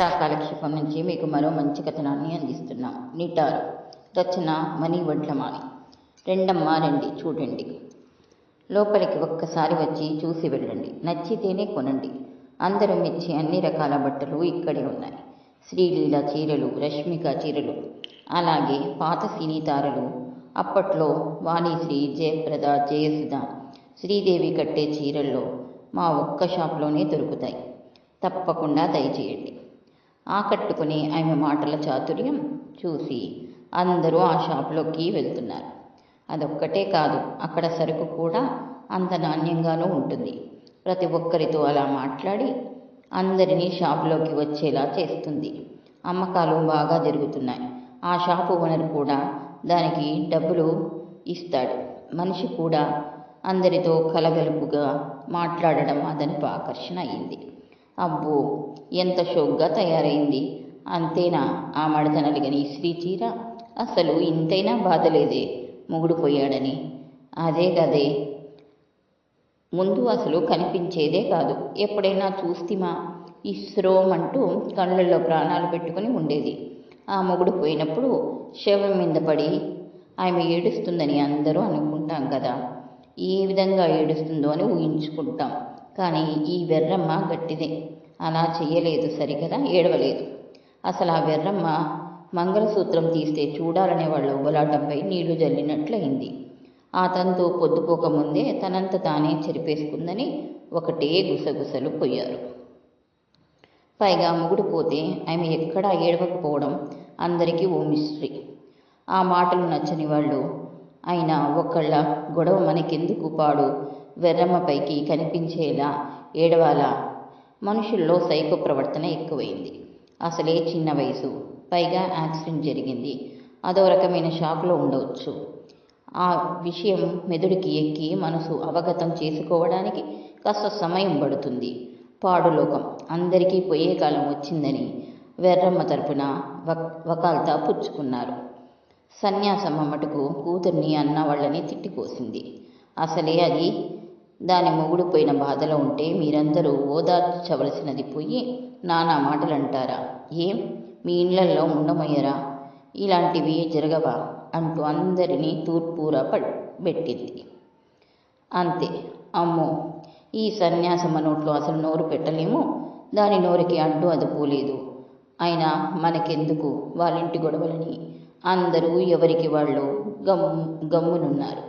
స్టా కాలక్షేపం నుంచి మీకు మరో మంచి కథనాన్ని అందిస్తున్నాం. నిటారు. రచన మణి వడ్లమాని రెండమ్మ రండి చూడండి. లోపలికి ఒక్కసారి వచ్చి చూసి వెళ్ళండి. నచ్చితేనే కొనండి. అందరూ మెచ్చి అన్ని రకాల బట్టలు ఇక్కడే ఉన్నాయి. శ్రీలీల చీరలు రష్మిక చీరలు అలాగే పాత సినీ తారలు అప్పట్లో వాణిశ్రీ జయప్రద జయసుధ శ్రీదేవి కట్టే చీరల్లో మా ఒక్క షాప్లోనే దొరుకుతాయి. తప్పకుండా దయచేయండి. ఆకట్టుకుని ఆమె మాటల చాతుర్యం చూసి అందరూ ఆ షాప్లోకి వెళ్తున్నారు. అదొక్కటే కాదు అక్కడ సరుకు కూడా అంత నాణ్యంగానూ ఉంటుంది. ప్రతి ఒక్కరితో అలా మాట్లాడి అందరినీ షాపులోకి వచ్చేలా చేస్తుంది. అమ్మకాలు బాగా జరుగుతున్నాయి. ఆ షాపు ఓనర్ కూడా దానికి డబ్బులు ఇస్తాడు. మనిషి కూడా అందరితో కలగలుపుగా మాట్లాడడం అదనపు ఆకర్షణ అయింది. అబ్బో ఎంత షోక్గా తయారైంది. అంతేనా? ఆ మడత నలిగని శ్రీ చీర? అసలు ఇంతైనా బాధలేదే మొగుడు పోయాడని అదే కదే ముందు అసలు కనిపించేదే కాదు. ఎప్పుడైనా చూస్తిమా? ఇస్రోమంటూ కళ్ళల్లో ప్రాణాలు పెట్టుకుని ఉండేది. ఆ మొగుడు పోయినప్పుడు శవం మీద పడి ఆమె ఏడుస్తుందని అందరూ అనుకుంటాం కదా. ఏ విధంగా ఏడుస్తుందో అని ఊహించుకుంటాం. కానీ ఈ వెర్రమ్మ గట్టిదే. అలా చెయ్యలేదు సరికదా ఏడవలేదు. అసలు ఆ వెర్రమ్మ మంగళసూత్రం తీస్తే చూడాలనే వాళ్ళ ఉబలాటంపై నీళ్ళు జల్లినట్లయింది. ఆ పొద్దుపోకముందే తనంత తానే చెరిపేసుకుందని ఒకటే గుసగుసలు పోయారు పైగా ముగుడుపోతే ఆమె ఎక్కడా ఏడవకపోవడం అందరికీ ఓ మిస్ట్రీ. ఆ మాటలు నచ్చని వాళ్ళు అయినా ఒకళ్ళ గొడవ మనకెందుకు పాడు? వెర్రమ్మపైకి కనిపించేలా ఏడవాలా? మనుషుల్లో సైకో ప్రవర్తన ఎక్కువైంది. అసలే చిన్న వయసు. పైగా యాక్సిడెంట్ జరిగింది. అదో రకమైన షాక్లో ఉండవచ్చు ఆ విషయం మెదడుకి ఎక్కి మనసు అవగతం చేసుకోవడానికి కాస్త సమయం పడుతుంది. పాడులోకం. అందరికీ పోయే కాలం వచ్చిందని వెర్రమ్మ తరపున వకాల్తా పుచ్చుకున్నారు. సన్యాసమ్మ మటుకు కూతుర్ని అన్న వాళ్ళని తిట్టిపోసింది. అసలే అది దాని మొగుడు పోయిన బాధలో ఉంటే మీరందరూ ఓదార్చవలసినది పోయి నానా మాటలు అంటారా ఏం? మీ ఇళ్ళల్లో ఉండమయ్యరా ఇలాంటివి జరగవా? అంటూ అందరినీ తూర్పూర పెట్టింది. అంతే. అమ్మో! ఈ సన్యాసమ్మ నోట్లో అసలు నోరు పెట్టలేము. దాని నోరుకి అడ్డు అది పోలేదు అయినా మనకెందుకు వాళ్ళింటి గొడవలని? అందరూ ఎవరికి వాళ్ళు గమ్ గమ్మునున్నారు.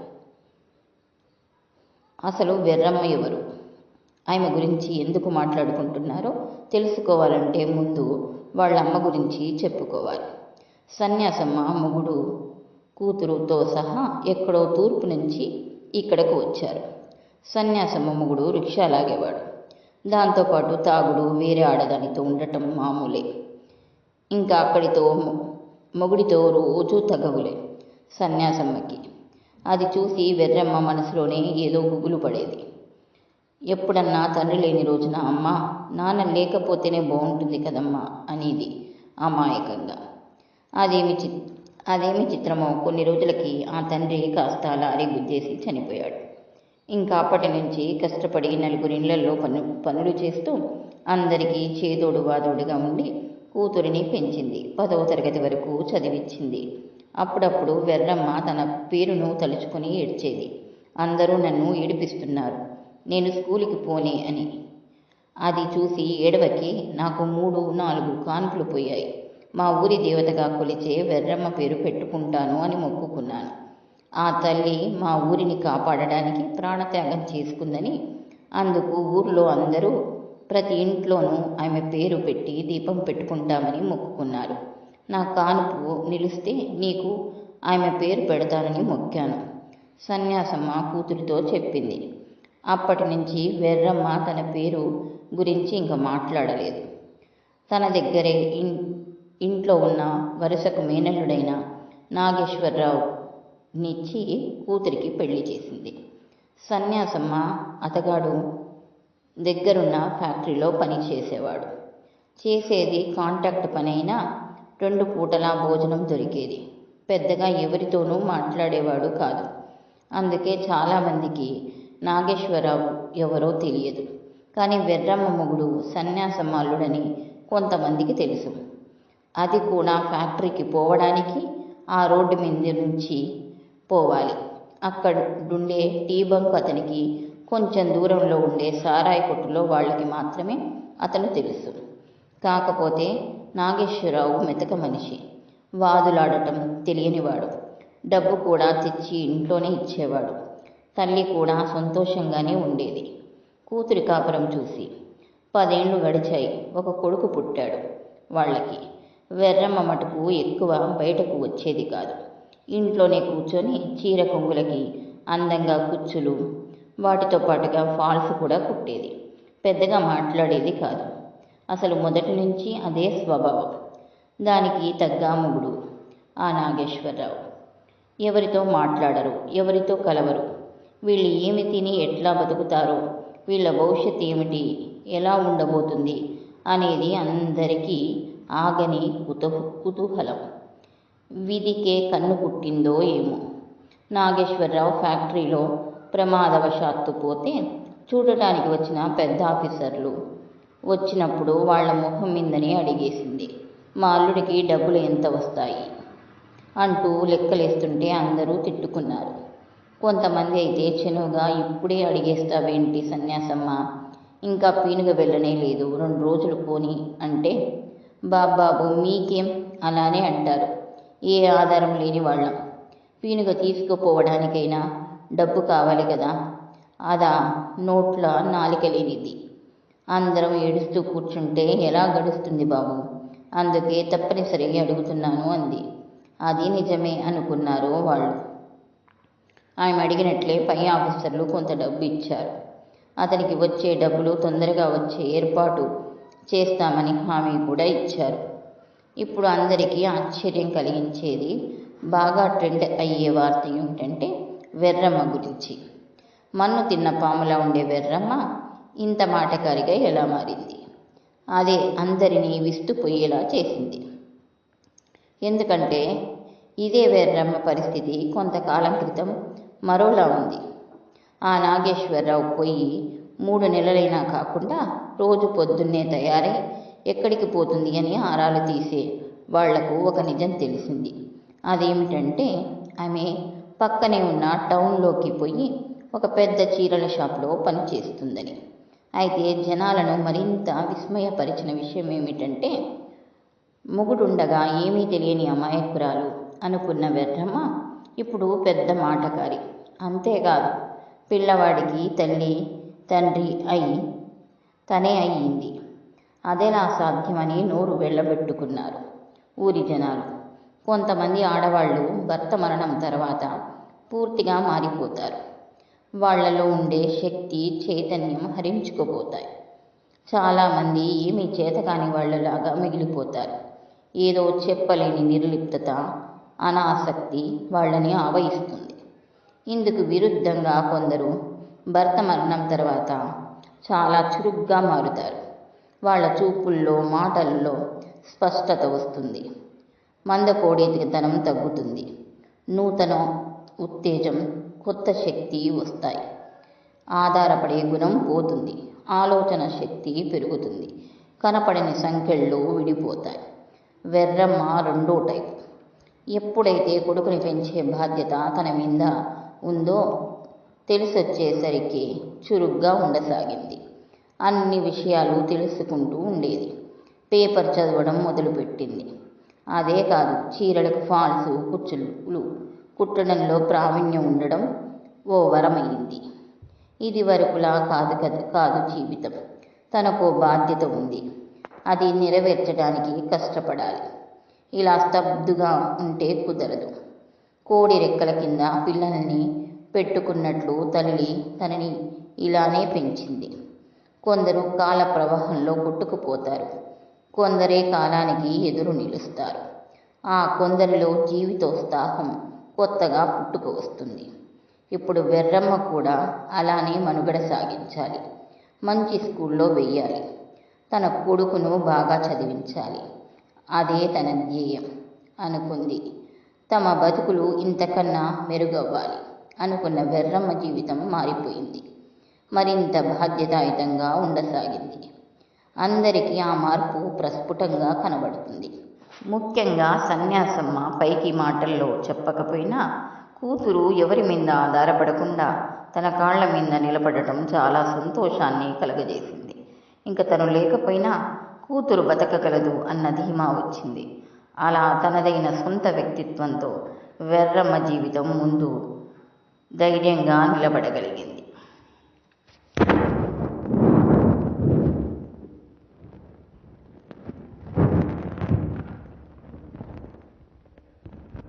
అసలు వెర్రమ్మ ఎవరు? ఆమె గురించి ఎందుకు మాట్లాడుకుంటున్నారో తెలుసుకోవాలంటే ముందు వాళ్ళ అమ్మ గురించి చెప్పుకోవాలి. సన్యాసమ్మ మొగుడు కూతురుతో సహా ఎక్కడో తూర్పు నుంచి ఇక్కడకు వచ్చారు. సన్యాసమ్మ మొగుడు రిక్షా లాగేవాడు. దాంతోపాటు తాగుడు వేరే ఆడదానితో ఉండటం మామూలే. ఇంకా అక్కడితో మొగుడితో రోజు తగవులే సన్యాసమ్మకి. అది చూసి వెర్రమ్మ మనసులోనే ఏదో గుగులు పడేది. ఎప్పుడన్నా తండ్రి లేని రోజున అమ్మ నాన్న లేకపోతేనే బాగుంటుంది కదమ్మా అనేది అమాయకంగా. అదేమి చి అదేమి చిత్రమో కొన్ని రోజులకి ఆ తండ్రి కాస్త లారీ గుద్దేసి చనిపోయాడు. ఇంకా అప్పటి నుంచి కష్టపడి నలుగురి ఇళ్ళలో పను పనులు చేస్తూ అందరికీ చేదోడు వాదోడుగా ఉండి కూతురిని పెంచింది. పదవ తరగతి వరకు చదివించింది అప్పుడప్పుడు వెర్రమ్మ తన పేరును తలుచుకొని ఏడ్చేది. అందరూ నన్ను ఏడిపిస్తున్నారు. నేను స్కూలుకి పోనే అని. అది చూసి ఏడవకి నాకు మూడు నాలుగు కాన్పులు పోయాయి. మా ఊరి దేవతగా కొలిచే వెర్రమ్మ పేరు పెట్టుకుంటాను అని మొక్కుకున్నాను. ఆ తల్లి మా ఊరిని కాపాడడానికి ప్రాణత్యాగం చేసుకుందని అందుకు ఊర్లో అందరూ ప్రతి ఇంట్లోనూ ఆమె పేరు పెట్టి దీపం పెట్టుకుంటామని మొక్కుకున్నారు. నా కానుపు నిలిస్తే నీకు ఆమె పేరు పెడతానని మొక్కాను. సన్యాసమ్మ కూతురితో చెప్పింది. అప్పటి నుంచి వెర్రమ్మ తన పేరు గురించి ఇంకా మాట్లాడలేదు. తన దగ్గరే ఇన్ ఇంట్లో ఉన్న వరుసకు మేనల్లుడైన నాగేశ్వరరావునిచ్చి కూతురికి పెళ్ళి చేసింది. సన్యాసమ్మ అతగాడు దగ్గరున్న ఫ్యాక్టరీలో పని చేసేవాడు. చేసేది కాంట్రాక్ట్ పని అయినా రెండు పూటలా భోజనం దొరికేది. పెద్దగా ఎవరితోనూ మాట్లాడేవాడు కాదు. అందుకే చాలామందికి నాగేశ్వరరావు ఎవరో తెలియదు. కానీ వెర్రమ్మ మొగుడు సన్యాసమాలుడని కొంతమందికి తెలుసు. అది కూడా ఫ్యాక్టరీకి పోవడానికి ఆ రోడ్డు మీద నుంచి పోవాలి. అక్కడుండే టీ బంక్ అతనికి కొంచెం దూరంలో ఉండే సారాయి కొట్టులో వాళ్ళకి మాత్రమే అతను తెలుసు. కాకపోతే నాగేశ్వరరావు మెతక మనిషి. వాదులాడటం తెలియనివాడు. డబ్బు కూడా తెచ్చి ఇంట్లోనే ఇచ్చేవాడు. తల్లి కూడా సంతోషంగానే ఉండేది. కూతురి కాపురం చూసి పదేండ్లు గడిచాయి ఒక కొడుకు పుట్టాడు వాళ్ళకి. వెర్రమ్మ మటుకు ఎక్కువ బయటకు వచ్చేది కాదు. ఇంట్లోనే కూర్చొని చీర కొంగులకి అందంగా కుచ్చులు వాటితో పాటుగా ఫాల్స్ కూడా కుట్టేది. పెద్దగా మాట్లాడేది కాదు. అసలు మొదటి నుంచి అదే స్వభావం. దానికి తగ్గ ఆ నాగేశ్వరరావు. ఎవరితో మాట్లాడరు ఎవరితో కలవరు. వీళ్ళు ఏమి తిని ఎట్లా బతుకుతారో వీళ్ళ భవిష్యత్ ఏమిటి ఎలా ఉండబోతుంది అనేది అందరికీ ఆగని కుత కుతూహలం. విధికే కన్ను పుట్టిందో ఏమో. నాగేశ్వరరావు ఫ్యాక్టరీలో ప్రమాదవశాత్తు పోతే చూడటానికి వచ్చిన పెద్ద ఆఫీసర్లు వచ్చినప్పుడు వాళ్ళ ముఖం మీదనే అడిగేసింది. మా అల్లుడికి డబ్బులు ఎంత వస్తాయి? అంటూ లెక్కలేస్తుంటే అందరూ తిట్టుకున్నారు. కొంతమంది అయితే చెనువుగా ఇప్పుడే అడిగేస్తావేంటి సన్యాసమ్మ? ఇంకా పీనుగ వెళ్ళనే లేదు రెండు రోజులు పోని అంటే బాబాబు మీకేం? అలానే అంటారు. ఏ ఆధారం లేని వాళ్ళం. పీనుగ తీసుకుపోవడానికైనా డబ్బు కావాలి కదా? అదా నోట్ల నాలిక లేనిది. అందరం ఏడుస్తూ కూర్చుంటే ఎలా గడుస్తుంది బాబు? అందుకే తప్పనిసరిగా అడుగుతున్నాను అంది. అది నిజమే అనుకున్నారు వాళ్ళు. ఆమె అడిగినట్లే పై ఆఫీసర్లు కొంత డబ్బు ఇచ్చారు. అతనికి వచ్చే డబ్బులు తొందరగా వచ్చే ఏర్పాటు చేస్తామని హామీ కూడా ఇచ్చారు. ఇప్పుడు అందరికీ ఆశ్చర్యం కలిగించేది బాగా ట్రెండ్ అయ్యే వార్త ఏమిటంటే వెర్రమ్మ గురించి. మన్ను తిన్న పాములా ఉండే వెర్రమ్మ ఇంత మాటకారిగా ఎలా మారింది? అదే అందరినీ విస్తుపోయేలా చేసింది. ఎందుకంటే ఇదే వెర్రమ్మ పరిస్థితి కొంతకాలం క్రితం మరోలా ఉంది. ఆ నాగేశ్వరరావు పోయి మూడు నెలలైనా కాకుండా రోజు పొద్దున్నే తయారై ఎక్కడికి పోతుంది అని ఆరాలు తీసే వాళ్ళకు ఒక నిజం తెలిసింది. అదేమిటంటే ఆమె పక్కనే ఉన్న టౌన్లోకి పోయి ఒక పెద్ద చీరల షాప్లో పనిచేస్తుందని అయితే జనాలను మరింత విస్మయపరిచిన విషయం ఏమిటంటే మొగుడుండగా ఏమీ తెలియని అమాయకురాలు అనుకున్న వ్యర్థమ్మ ఇప్పుడు పెద్ద మాటకారి. అంతేకాదు పిల్లవాడికి తల్లి తండ్రి అయి తనే అయ్యింది. అదెలా సాధ్యమని నోరు వెళ్ళబెట్టుకున్నారు ఊరి జనాలు. కొంతమంది ఆడవాళ్ళు భర్త మరణం తర్వాత పూర్తిగా మారిపోతారు. వాళ్ళలో ఉండే శక్తి చైతన్యం హరించుకుపోతాయి. చాలామంది ఏమీ చేతకాని వాళ్ళలాగా మిగిలిపోతారు. ఏదో చెప్పలేని నిర్లిప్తత అనాసక్తి వాళ్ళని ఆవహిస్తుంది. ఇందుకు విరుద్ధంగా కొందరు భర్త మరణం తర్వాత చాలా చురుగ్గా మారుతారు. వాళ్ళ చూపుల్లో మాటల్లో స్పష్టత వస్తుంది. మందకోడేతనం తగ్గుతుంది. నూతన ఉత్తేజం కొత్త శక్తి వస్తాయి. ఆధారపడే గుణం పోతుంది. ఆలోచన శక్తి పెరుగుతుంది. కనపడని సంఖ్యల్లో విడిపోతాయి. వెర్రమ్మ రెండో టైపు. ఎప్పుడైతే కొడుకుని పెంచే బాధ్యత తన మీద ఉందో తెలిసొచ్చేసరికి చురుగ్గా ఉండసాగింది. అన్ని విషయాలు తెలుసుకుంటూ ఉండేది. పేపర్ చదవడం మొదలుపెట్టింది. అదే కాదు చీరలకు ఫాల్స్ కుచ్చులు కుట్టడంలో ప్రావీణ్యం ఉండడం ఓ వరమైంది. ఇది వరకులా కాదు కదా కాదు జీవితం. తనకు బాధ్యత ఉంది. అది నెరవేర్చడానికి కష్టపడాలి. ఇలా స్తబ్దుగా ఉంటే కుదరదు. కోడి రెక్కల కింద పిల్లల్ని పెట్టుకున్నట్లు తల్లి తనని ఇలానే పెంచింది. కొందరు కాల ప్రవాహంలో కొట్టుకుపోతారు. కొందరే కాలానికి ఎదురు నిలుస్తారు. ఆ కొందరిలో జీవితోత్సాహం కొత్తగా పుట్టుకు వస్తుంది. ఇప్పుడు వెర్రమ్మ కూడా అలానే మనుగడ సాగించాలి. మంచి స్కూల్లో వెయ్యాలి. తన కొడుకును బాగా చదివించాలి. అదే తన ధ్యేయం అనుకుంది. తమ బతుకులు ఇంతకన్నా మెరుగవ్వాలి అనుకున్న వెర్రమ్మ జీవితం మారిపోయింది. మరింత బాధ్యతాయుతంగా ఉండసాగింది. అందరికీ ఆ మార్పు ప్రస్ఫుటంగా కనబడుతుంది. ముఖ్యంగా సన్యాసమ్మ పైకి మాటల్లో చెప్పకపోయినా కూతురు ఎవరి మీద ఆధారపడకుండా తన కాళ్ళ మీద నిలబడటం చాలా సంతోషాన్ని కలగజేసింది. ఇంక తను లేకపోయినా కూతురు బతకగలదు అన్న ధీమా వచ్చింది. అలా తనదైన సొంత వ్యక్తిత్వంతో వెర్రమ్మ జీవితం ముందు ధైర్యంగా నిలబడగలిగింది.